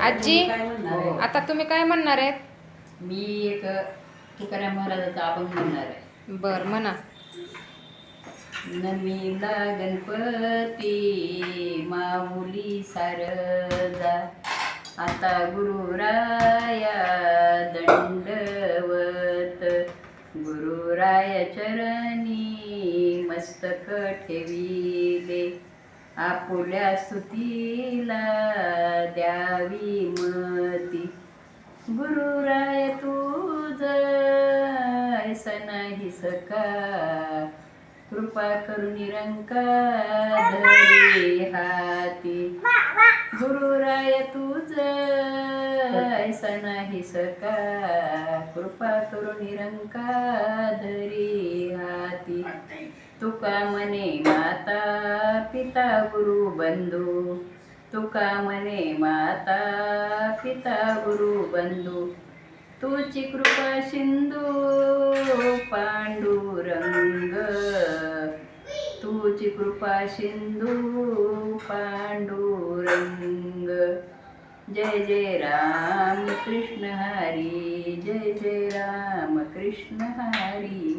आजी? आता तुम्ही काय म्हणणार आहेत? मी एक तुकाराम महाराजाचा अभंग म्हणणार आहे. बर म्हणा. नमीला गणपती माऊली सारदा. आता गुरुराया दंडवत. गुरुराया चरणी मस्तक ठेविले. आपुल्या स्तुतीला द्यावी मती. गुरुराय तुझ ऐसा नाही सका कृपा करून निरंकार हाती. गुरुराय तुझ ऐसा नाही सका कृपा करून निरंकार तुका मने माता पिता गुरु बंधू. तुका मने माता पिता गुरु बंधू. तुझी कृपा सिंधू पांडुरंग तुझी कृपा सिंधू पांडुरंग जय जय राम कृष्ण हरी जय जय राम कृष्ण हरी.